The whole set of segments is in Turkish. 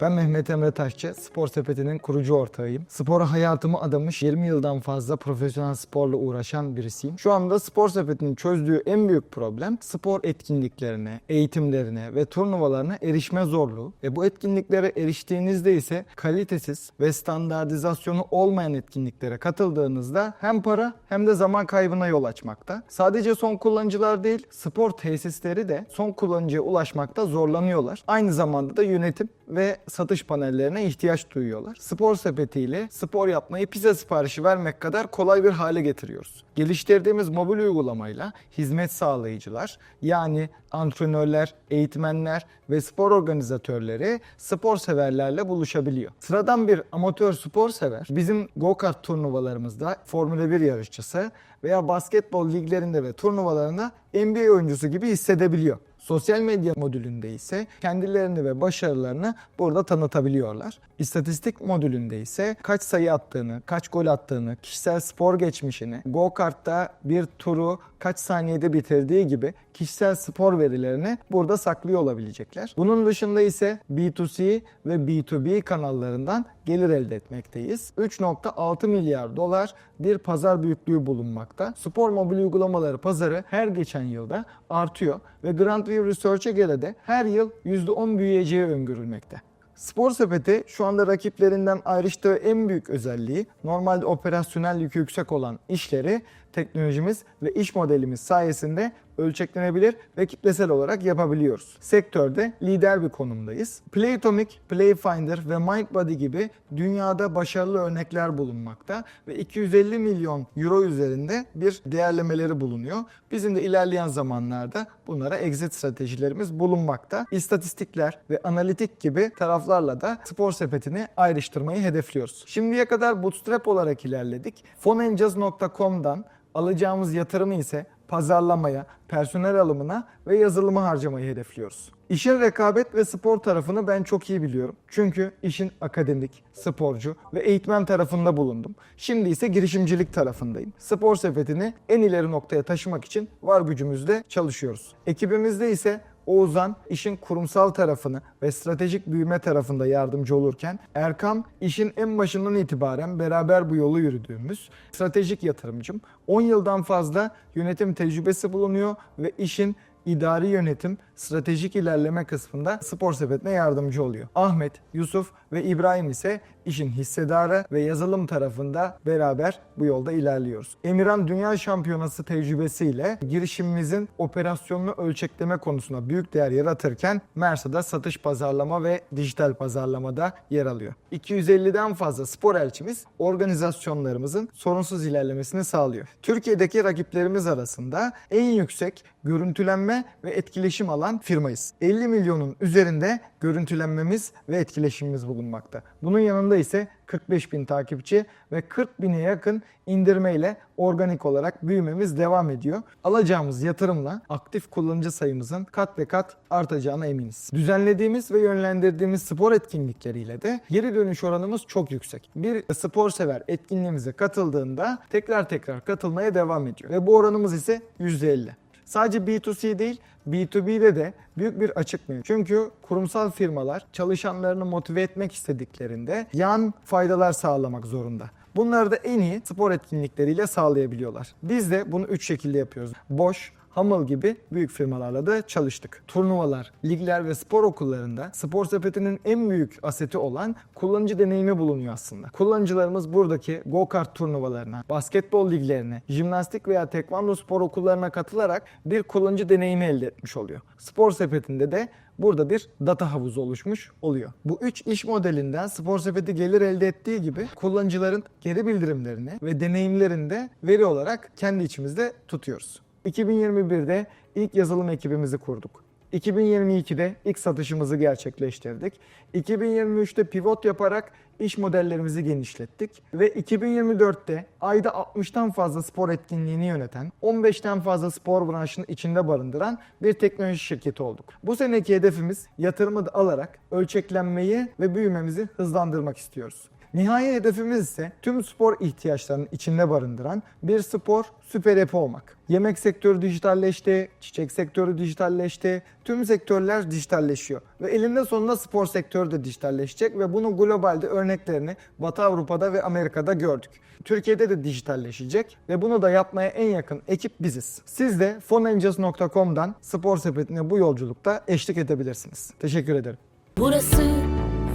Ben Mehmet Emre Taşçı, Spor Sepeti'nin kurucu ortağıyım. Spora hayatımı adamış 20 yıldan fazla profesyonel sporla uğraşan birisiyim. Şu anda Spor Sepeti'nin çözdüğü en büyük problem spor etkinliklerine, eğitimlerine ve turnuvalarına erişme zorluğu. E bu etkinliklere eriştiğinizde ise kalitesiz ve standartizasyonu olmayan etkinliklere katıldığınızda hem para hem de zaman kaybına yol açmakta. Sadece son kullanıcılar değil, spor tesisleri de son kullanıcıya ulaşmakta zorlanıyorlar. Aynı zamanda da yönetim ve satış panellerine ihtiyaç duyuyorlar. Spor sepetiyle spor yapmayı pizza siparişi vermek kadar kolay bir hale getiriyoruz. Geliştirdiğimiz mobil uygulamayla hizmet sağlayıcılar yani antrenörler, eğitmenler ve spor organizatörleri spor severlerle buluşabiliyor. Sıradan bir amatör spor sever bizim go-kart turnuvalarımızda Formula 1 yarışçısı veya basketbol liglerinde ve turnuvalarında NBA oyuncusu gibi hissedebiliyor. Sosyal medya modülünde ise kendilerini ve başarılarını burada tanıtabiliyorlar. İstatistik modülünde ise kaç sayı attığını, kaç gol attığını, kişisel spor geçmişini, go-kart'ta bir turu kaç saniyede bitirdiği gibi kişisel spor verilerini burada saklıyor olabilecekler. Bunun dışında ise B2C ve B2B kanallarından gelir elde etmekteyiz. 3.6 milyar dolar bir pazar büyüklüğü bulunmakta. Spor mobil uygulamaları pazarı her geçen yılda artıyor ve Grandview Research'e göre de her yıl %10 büyüyeceği öngörülmekte. Spor sepeti şu anda rakiplerinden ayrıştığı en büyük özelliği normalde operasyonel yükü yüksek olan işleri teknolojimiz ve iş modelimiz sayesinde ölçeklenebilir ve kitlesel olarak yapabiliyoruz. Sektörde lider bir konumdayız. Playtomic, Playfinder ve MindBody gibi dünyada başarılı örnekler bulunmakta ve 250 milyon euro üzerinde bir değerlemeleri bulunuyor. Bizim de ilerleyen zamanlarda bunlara exit stratejilerimiz bulunmakta. İstatistikler ve analitik gibi taraflarla da spor sepetini ayrıştırmayı hedefliyoruz. Şimdiye kadar bootstrap olarak ilerledik. Fonengaz.com'dan alacağımız yatırımı ise pazarlamaya, personel alımına ve yazılıma harcamayı hedefliyoruz. İşin rekabet ve spor tarafını ben çok iyi biliyorum. Çünkü işin akademik, sporcu ve eğitmen tarafında bulundum. Şimdi ise girişimcilik tarafındayım. Spor sepetini en ileri noktaya taşımak için var gücümüzle çalışıyoruz. Ekibimizde ise Oğuzhan işin kurumsal tarafını ve stratejik büyüme tarafında yardımcı olurken Erkam işin en başından itibaren beraber bu yolu yürüdüğümüz stratejik yatırımcım. 10 yıldan fazla yönetim tecrübesi bulunuyor ve işin idari yönetim, stratejik ilerleme kısmında spor sepetine yardımcı oluyor. Ahmet, Yusuf ve İbrahim ise işin hissedarı ve yazılım tarafında beraber bu yolda ilerliyoruz. Emirhan Dünya Şampiyonası tecrübesiyle girişimimizin operasyonunu ölçekleme konusuna büyük değer yaratırken Mersa'da satış pazarlama ve dijital pazarlamada yer alıyor. 250'den fazla spor elçimiz organizasyonlarımızın sorunsuz ilerlemesini sağlıyor. Türkiye'deki rakiplerimiz arasında en yüksek görüntülenme ve etkileşim alan firmayız. 50 milyonun üzerinde görüntülenmemiz ve etkileşimimiz bulunmakta. Bunun yanında ise 45 bin takipçi ve 40 bine yakın indirmeyle organik olarak büyümemiz devam ediyor. Alacağımız yatırımla aktif kullanıcı sayımızın kat ve kat artacağına eminiz. Düzenlediğimiz ve yönlendirdiğimiz spor etkinlikleriyle de geri dönüş oranımız çok yüksek. Bir spor sever etkinliğimize katıldığında tekrar tekrar katılmaya devam ediyor. Ve bu oranımız ise %50. Sadece B2C değil, B2B'de de büyük bir açık mevcut. Çünkü kurumsal firmalar çalışanlarını motive etmek istediklerinde yan faydalar sağlamak zorunda. Bunları da en iyi spor etkinlikleriyle sağlayabiliyorlar. Biz de bunu üç şekilde yapıyoruz. Boş, Hummel gibi büyük firmalarla da çalıştık. Turnuvalar, ligler ve spor okullarında spor sepetinin en büyük aseti olan kullanıcı deneyimi bulunuyor aslında. Kullanıcılarımız buradaki go-kart turnuvalarına, basketbol liglerine, jimnastik veya tekvando spor okullarına katılarak bir kullanıcı deneyimi elde etmiş oluyor. Spor sepetinde de burada bir data havuzu oluşmuş oluyor. Bu üç iş modelinden spor sepeti gelir elde ettiği gibi kullanıcıların geri bildirimlerini ve deneyimlerini de veri olarak kendi içimizde tutuyoruz. 2021'de ilk yazılım ekibimizi kurduk. 2022'de ilk satışımızı gerçekleştirdik. 2023'te pivot yaparak iş modellerimizi genişlettik ve 2024'te ayda 60'tan fazla spor etkinliğini yöneten, 15'ten fazla spor branşını içinde barındıran bir teknoloji şirketi olduk. Bu seneki hedefimiz yatırımı da alarak ölçeklenmeyi ve büyümemizi hızlandırmak istiyoruz. Nihai hedefimiz ise tüm spor ihtiyaçlarını içinde barındıran bir spor süper yapı olmak. Yemek sektörü dijitalleşti, çiçek sektörü dijitalleşti, tüm sektörler dijitalleşiyor. Ve elinde sonunda spor sektörü de dijitalleşecek ve bunu globalde örneklerini Batı Avrupa'da ve Amerika'da gördük. Türkiye'de de dijitalleşecek ve bunu da yapmaya en yakın ekip biziz. Siz de fonangels.com'dan spor sepetine bu yolculukta eşlik edebilirsiniz. Teşekkür ederim. Burası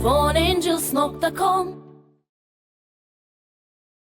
fonangels.com